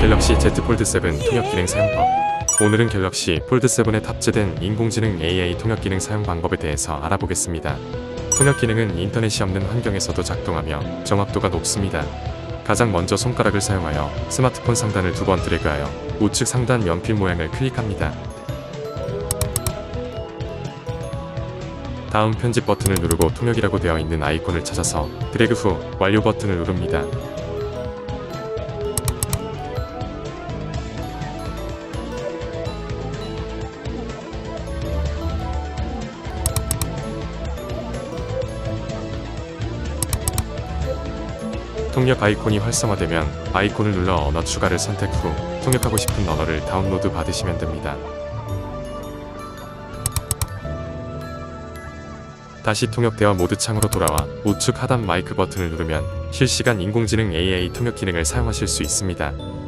갤럭시 Z 폴드 7 통역 기능 사용법 오늘은 갤럭시 폴드 7에 탑재된 인공지능 AI 통역 기능 사용 방법에 대해서 알아보겠습니다. 통역 기능은 인터넷이 없는 환경에서도 작동하며 정확도가 높습니다. 가장 먼저 손가락을 사용하여 스마트폰 상단을 두 번 드래그하여 우측 상단 연필 모양을 클릭합니다. 다음 편집 버튼을 누르고 통역이라고 되어 있는 아이콘을 찾아서 드래그 후 완료 버튼을 누릅니다. 통역 아이콘이 활성화되면 아이콘을 눌러 언어 추가를 선택 후 통역하고 싶은 언어를 다운로드 받으시면 됩니다. 다시 통역되어 모드 창으로 돌아와 우측 하단 마이크 버튼을 누르면 실시간 인공지능 AI 통역 기능을 사용하실 수 있습니다.